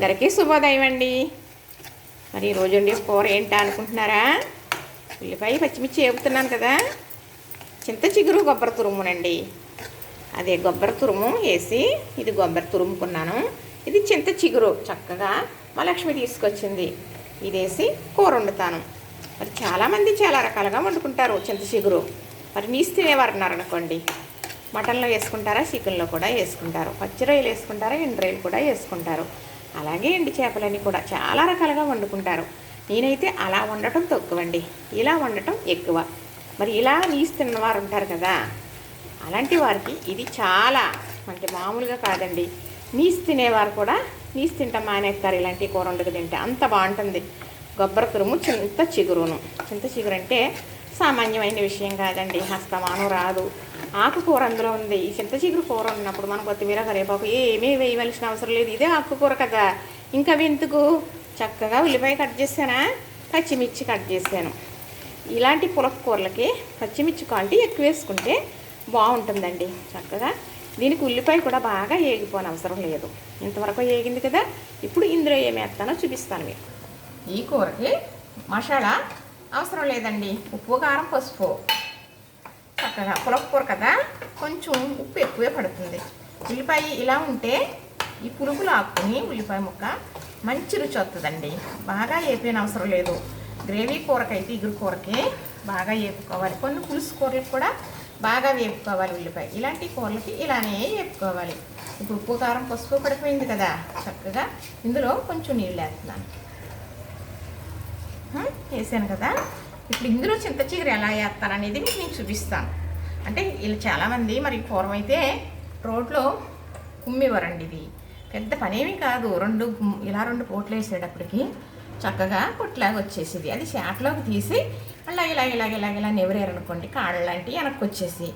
అందరికీ శుభోదయం అండి. మరి ఈరోజు అండి కూర ఏంటా అనుకుంటున్నారా? ఉల్లిపాయ పచ్చిమిర్చి వేపుతున్నాను కదా. చింత చిగురు కొబ్బరి తురుమునండి. అదే కొబ్బరి తురుము వేసి ఇది కొబ్బరి తురుముకున్నాను. ఇది చింత చిగురు చక్కగా మా లక్ష్మి తీసుకొచ్చింది. ఇది వేసి కూర వండుతాను. మరి చాలామంది చాలా రకాలుగా వండుకుంటారు చింత చిగురు. మరి నీసు తినేవారు ఉన్నారనుకోండి. మటన్లో వేసుకుంటారా చికెన్లో కూడా వేసుకుంటారు. పచ్చి రొయ్యలు వేసుకుంటారా ఎండు రొయ్యలు కూడా వేసుకుంటారు. అలాగే ఎండి చేపలని కూడా చాలా రకాలుగా వండుకుంటారు. నేనైతే అలా వండటం తక్కువండి. ఇలా వండటం ఎక్కువ. మరి ఇలా నీసి తిన్నవారు ఉంటారు కదా అలాంటి వారికి ఇది చాలా అంటే మామూలుగా కాదండి. నీసి తినేవారు కూడా నీసి తింటాం మానేస్తారు ఇలాంటి కూర వండుకు తింటే అంత బాగుంటుంది. కొబ్బరి తురుము చింత చిగురును. చింత చిగురు అంటే సామాన్యమైన విషయం కాదండి. హస్తమానం రాదు. ఆకుకూర అందులో ఉంది. ఈ చింత చిగురు కూర ఉన్నప్పుడు మనం కొత్తిమీర కరివేపాకు ఏమీ వేయవలసిన అవసరం లేదు. ఇదే ఆకుకూర కదా. ఇంకా ఎందుకు? చక్కగా ఉల్లిపాయ కట్ చేశానా? పచ్చిమిర్చి కట్ చేశాను. ఇలాంటి పులక కూరలకి పచ్చిమిర్చి క్వాలిటీ ఎక్కువ వేసుకుంటే బాగుంటుందండి. చక్కగా దీనికి ఉల్లిపాయ కూడా బాగా ఏగిపోని అవసరం లేదు. ఇంతవరకు ఏగింది కదా. ఇప్పుడు ఇందులో ఏమేస్తానో చూపిస్తాను మీకు. ఈ కూరకి మసాలా అవసరం లేదండి. ఉప్పు కారం పసుపు. చక్కగా పులక కూర కదా? కొంచెం ఉప్పు ఎక్కువే పడుతుంది. ఉల్లిపాయ ఇలా ఉంటే ఈ పులుపులు ఆకుని ఉల్లిపాయ ముక్క మంచి రుచి వస్తుందండి బాగా వేపేన అవసరం లేదు. గ్రేవీ కూరకైతే ఇగురు కూరకి బాగా వేపుకోవాలి కొన్ని పులుసు కూరలకు కూడా బాగా వేపుకోవాలి ఉల్లిపాయ. ఇలాంటి కూరలకి ఇలానే వేపుకోవాలి ఇప్పుడు ఉప్పు కారం పసుపు పడిపోయింది కదా? చక్కగా ఇందులో కొంచెం నీళ్ళు వేస్తున్నాను. వేసాను కదా. ఇప్పుడు ఇందులో చింత చిగురు ఎలా వేస్తాను అనేది మీకు నేను చూపిస్తాను. అంటే వీళ్ళు చాలామంది మరి పూర్వం అయితే రోడ్లో కుమ్మివ్వరండి ఇది. పెద్ద పనేమీ కాదు. రెండు ఇలా రెండు పోట్లు వేసేటప్పటికి చక్కగా పొట్లాగా వచ్చేసేది. అది చాటలోకి తీసి అలా ఇలా ఇలా ఇలా ఇలా నెవరేరనుకోండి కాళ్ళ లాంటివి వెనక్కి వచ్చేసి.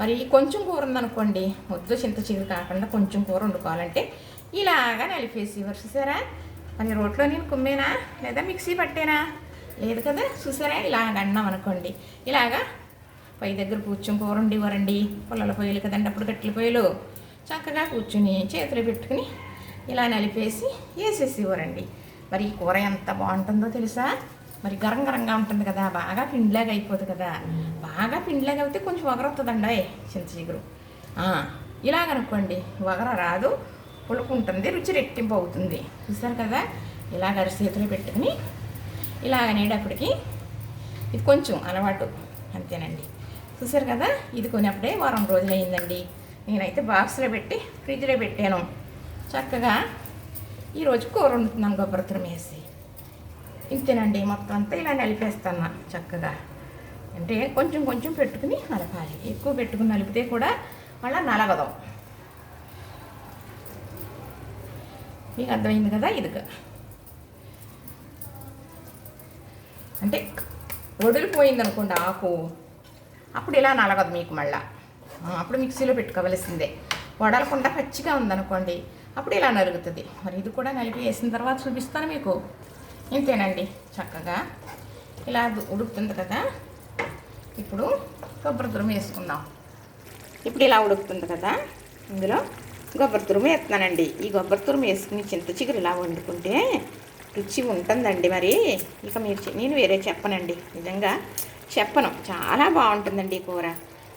మరి కొంచెం కూర ఉందనుకోండి వద్దు చింత చిగురు కాకుండా కొంచెం కూర వండుకోవాలంటే ఇలాగా నలిపేసి. చూసారా మరి రోట్లో నేను కుమ్మేనా? లేదా మిక్సీ పట్టేనా? లేదు కదా? చూసారా? ఇలాగ అన్నాం అనుకోండి. ఇలాగా పై దగ్గర కూర్చొని కూర వండివ్వరండి పొలాల పొయ్యిలు కదండి అప్పుడు కట్టెల పొయ్యిలు. చక్కగా కూర్చుని చేతులు పెట్టుకుని ఇలా నలిపేసి వేసేసి ఇవ్వరండి మరి ఈ కూర ఎంత బాగుంటుందో తెలుసా? మరి గరం గరంగా ఉంటుంది కదా బాగా పిండిలాగా అయిపోతుంది కదా. బాగా పిండిలాగా అయితే కొంచెం వగరవుతుందండి చింత చిగురు. ఆ, ఇలాగనుకోండి వగర రాదు. పులుపు ఉంటుంది రుచి రెట్టింపు అవుతుంది. చూసారు కదా? ఇలాగ అరిచేతులు పెట్టుకుని ఇలాగ అనేటప్పటికి ఇది కొంచెం అలవాటు అంతేనండి. చూసారు కదా? ఇది కొనేప్పుడే వారం రోజులు అయిందండి నేనైతే బాక్స్లో పెట్టి ఫ్రిడ్జ్లో పెట్టాను. చక్కగా ఈరోజు కూర వండుతున్నాను కొబ్బరి వేసి. ఇంతేనండి మొత్తం అంతా ఇలా నలిపేస్తాను చక్కగా. అంటే కొంచెం కొంచెం పెట్టుకుని నలపాలి. ఎక్కువ పెట్టుకుని నలిపితే కూడా మళ్ళీ నలగదాం మీకు అర్థమైంది కదా? ఇదిగా. అంటే వదిలిపోయింది అనుకోండి ఆకు. అప్పుడు ఇలా నలగదు మీకు మళ్ళా? అప్పుడు మిక్సీలో పెట్టుకోవలసిందే. వడలకుండా పచ్చిగా ఉందనుకోండి అప్పుడు ఇలా నలుగుతుంది మరి ఇది కూడా నలిపి వేసిన తర్వాత చూపిస్తాను మీకు. ఇంతేనండి చక్కగా ఇలా ఉడు- ఉడుకుతుంది కదా. ఇప్పుడు కొబ్బరి తురుము వేసుకుందాం. ఇప్పుడు ఇలా ఉడుకుతుంది కదా. ఇందులో కొబ్బరి తురుము వేస్తున్నానండి. ఈ కొబ్బరి తురుము వేసుకుని చింత చిగురు ఇలా వండుకుంటే రుచి ఉంటుందండి మరి. ఇక మీరు నేను వేరే చెప్పనండి. నిజంగా చెప్పను. చాలా బాగుంటుందండి ఈ కూర.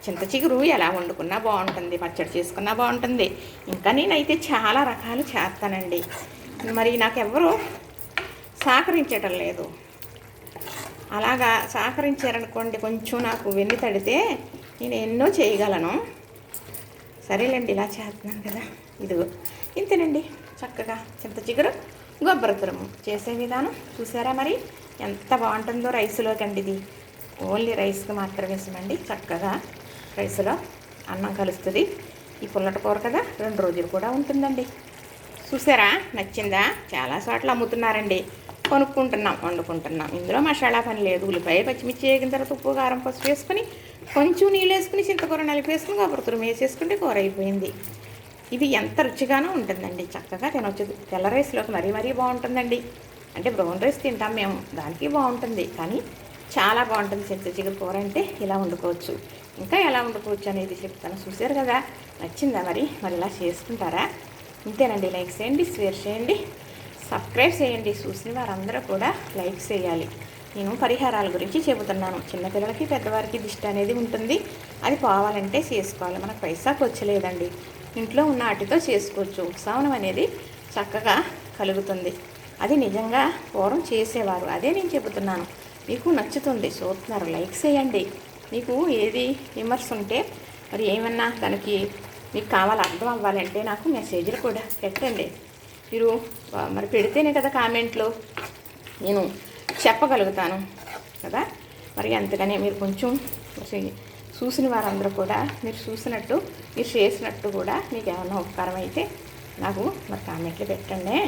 చింత చిగురు ఎలా వండుకున్నా బాగుంటుంది పచ్చడి చేసుకున్నా బాగుంటుంది. ఇంకా నేనైతే చాలా రకాలు చేస్తానండి. మరి నాకెవ్వరూ సహకరించటం లేదు. అలాగా సహకరించారనుకోండి కొంచెం నాకు వెన్ను తడితే నేను ఎన్నో చేయగలను. సరేలేండి ఇలా చేస్తున్నాను కదా. ఇదిగో. ఇంతేనండి. చక్కగా చింత చిగురు గొబ్బరతురము. చేసే విధానం చూసారా మరి? ఎంత బాగుంటుందో రైస్లోకి అండి ఇది ఓన్లీ రైస్కి మాత్రమే వేసామండి చక్కగా రైస్లో అన్నం కలుస్తుంది. ఈ పుల్లట కూర కదా రెండు రోజులు కూడా ఉంటుందండి. చూసారా? నచ్చిందా? చాలా చోట్ల అమ్ముతున్నారండి. కొనుక్కుంటున్నాం వండుకుంటున్నాం. ఇందులో మసాలా పని లేదు. ఉల్లిపాయ పచ్చిమిర్చి వేగిన తర్వాత ఉప్పు కారం పసుపు వేసుకుని కొంచెం నీళ్ళు వేసుకుని చింతకూర నలిపేసుకుని కొబ్బరి తురుము వేసేసుకుంటే కూర అయిపోయింది. ఇది ఎంత రుచిగానో ఉంటుందండి. చక్కగా తినొచ్చు. తెల్ల రైస్లోకి మరీ మరీ బాగుంటుందండి. అంటే బ్రౌన్ రైస్ తింటాం మేము. దానికి బాగుంటుంది. కానీ చాలా బాగుంటుంది. చింత చిగురు కూర అంటే ఇలా వండుకోవచ్చు. ఇంకా ఎలా వండుకోవచ్చు అనేది చెప్తాను. చూసారు కదా? నచ్చిందా మరి? మరి ఇలా చేసుకుంటారా? ఇంతేనండి. లైక్ చేయండి షేర్ చేయండి సబ్స్క్రైబ్ చేయండి. చూసిన వారందరూ కూడా లైక్ చేయాలి. నేను పరిహారాల గురించి చెబుతున్నాను. చిన్నపిల్లలకి పెద్దవారికి దిష్టి అనేది ఉంటుంది. అది పోవాలంటే చేసుకోవాలి. మనకు పైసాకు వచ్చలేదండి. ఇంట్లో ఉన్న వాటితో చేసుకోవచ్చు. ఉపశమనం అనేది చక్కగా కలుగుతుంది. అది నిజంగా పూర్వం చేసేవారు. అదే నేను చెబుతున్నాను. మీకు నచ్చుతుంది. చూస్తున్నారు. లైక్ చేయండి. మీకు ఏది విమర్శ ఉంటే మరి ఏమన్నా దానికి మీకు కావాలి అర్థం అవ్వాలంటే నాకు మెసేజ్లు కూడా పెట్టండి. మీరు మరి పెడితేనే కదా కామెంట్లో. నేను చెప్పగలుగుతాను కదా. మరి అంతగానే మీరు కొంచెం చూసిన వారందరూ కూడా మీరు చూసినట్టు మీరు చేసినట్టు కూడా మీకు ఏమైనా ఉపకారం అయితే నాకు మరి కామెంట్లు పెట్టండి.